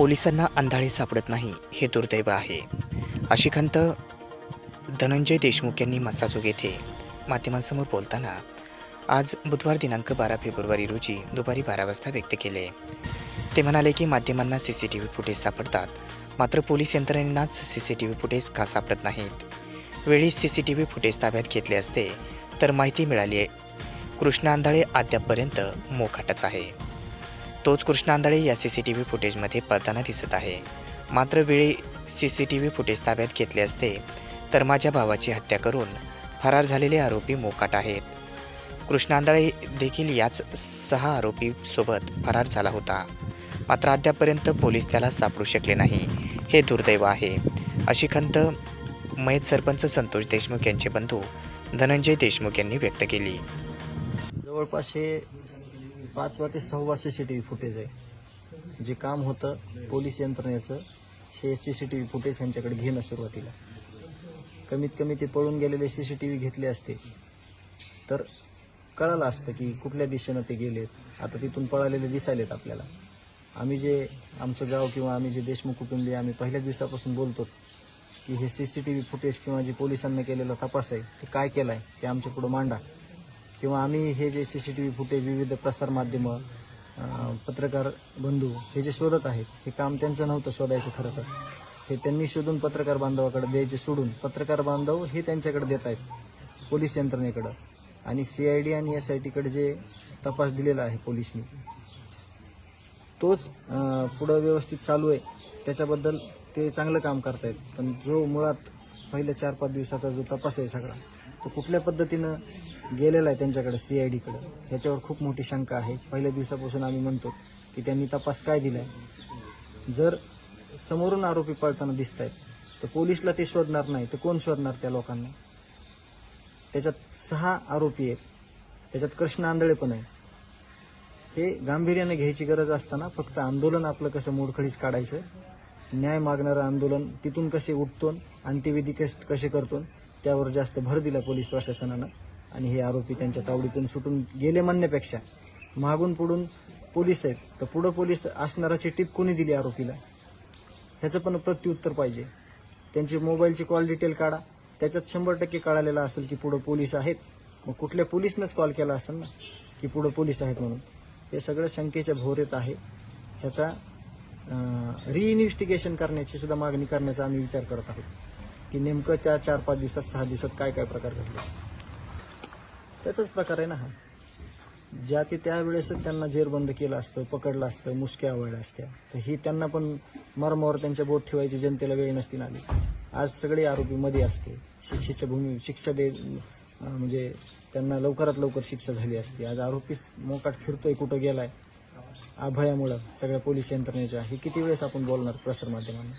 पोलिसांना अंधाळे सापडत नाही हे दुर्दैव आहे. अशी खंत धनंजय देशमुख यांनी मसाजोग येथे माध्यमांसमोर बोलताना आज बुधवार दिनांक बारा फेब्रुवारी रोजी दुपारी बारा वाजता व्यक्त केले. ते म्हणाले की माध्यमांना C C T V footage सापडतात मात्र police यंत्रणेनाच C C T V footage का सापडत नाहीत? वेळी C C T V footage ताब्यात घेतले असते तर माहिती मिळाली आहे. कृष्णा आंधळे अद्यापपर्यंत मोखाटच आहे. तोच कृष्णा आंधळे या सी सी टी व्ही फुटेजमध्ये पडताना दिसत आहे. मात्र वेळी C C T V footage ताब्यात घेतले असते तर माझ्या भावाची हत्या करून फरार झालेले आरोपी मोकाट आहेत. कृष्णा आंधळे देखील याच सहा आरोपीसोबत फरार झाला होता. मात्र अद्यापर्यंत पोलीस त्याला सापडू शकले नाही. हे दुर्दैव आहे. अशी खंत मयत सरपंच संतोष देशमुख यांचे बंधू धनंजय देशमुख यांनी व्यक्त केली. जवळपास हे पाचवा ते सहावा C C T V footage आहे. जे काम होतं पोलीस यंत्रणेचं हे C C T V footage यांच्याकडे घेणं सुरुवातीला. कमीत कमी ते पळून गेलेले सी सी टी व्ही घेतले असते. तर कळालं असतं की कुठल्या दिशेनं ते गेलेत. आता तिथून पळालेले दिसायलेत आपल्याला. आम्ही जे आमचं गाव किंवा आम्ही जे देशमुख कुटुंबीय आम्ही पहिल्या दिवसापासून बोलतो की हे C C T V footage किंवा जे पोलिसांना केलेला तपास आहे ते काय केलं आहे ते आमच्या पुढं मांडा. किंवा आम्ही हे जे C C T V footage विविध प्रसारमाध्यमं पत्रकार बंधू हे जे शोधत आहेत हे काम त्यांचं नव्हतं शोधायचं खरं तर. हे त्यांनी शोधून पत्रकार बांधवाकडे द्यायचे सोडून पत्रकार बांधव हे त्यांच्याकडे देत आहेत पोलीस यंत्रणेकडं. आणि सी आय डी आणि एस आय टीकडे जे तपास दिलेला आहे पोलिसनी तोच पुढं व्यवस्थित चालू आहे. त्याच्याबद्दल ते चांगलं काम करतायत. पण जो मुळात पहिल्या चार पाच दिवसाचा जो तपास आहे सगळा तो कुठल्या पद्धतीनं गेलेला आहे त्यांच्याकडे सी आय डीकडे ह्याच्यावर खूप मोठी शंका आहे. पहिल्या दिवसापासून आम्ही म्हणतो की त्यांनी तपास काय दिला आहे जर समोरून आरोपी पळताना दिसत आहेत तर पोलिसला ते शोधणार नाही तर कोण शोधणार त्या लोकांना? त्याच्यात सहा आरोपी आहेत. त्याच्यात कृष्ण आंधळे पण आहे हे गांभीर्याने घ्यायची गरज असताना फक्त आंदोलन आपलं कसं मोडखडीच काढायचं न्याय मागणारं आंदोलन तिथून कसे उठतो अंत्यविधी कस- कसे करतो त्यावर जास्त भर दिला पोलीस प्रशासनानं. आणि हे आरोपी त्यांच्या तावडीतून सुटून गेले म्हणण्यापेक्षा मागून पुढून पोलीस आहेत तर पुढं पोलीस असणाराची टीप कोणी दिली आरोपीला? ह्याचं पण प्रत्युत्तर पाहिजे. त्यांची मोबाईलची कॉल डिटेल काढा. त्याच्यात शंभर टक्के कळालेलं असेल की पुढं पोलीस आहेत. मग कुठल्या पोलिसनंच कॉल केला असेल ना की पुढं पोलीस आहेत म्हणून. हे सगळं शंकेच्या भोवरेत आहे. ह्याचा रिइन्व्हेस्टिगेशन करण्याची सुद्धा मागणी करण्याचा आम्ही विचार करत आहोत. की नेमकं त्या चार पाच दिवसात सहा दिवसात काय काय प्रकार घडले? त्याचाच प्रकार आहे ना हा. ज्या ते त्यावेळेसच त्यांना जेरबंद केलं असतं पकडलं असतं मुसक्या आवडल्या असत्या तर ही त्यांना पण मर्मावर त्यांच्या बोट ठेवायची जनतेला वेळ नसती ना आली आज सगळे आरोपी मध्ये असते. शिक्षेच्या भूमी शिक्षा दे म्हणजे त्यांना लवकरात लवकर शिक्षा झाली असते. आज आरोपी मोकाट फिरतोय कुठं गेलाय अभयामुळं सगळ्या पोलीस यंत्रणेच्या हे किती वेळेस आपण बोलणार प्रसारमाध्यमांना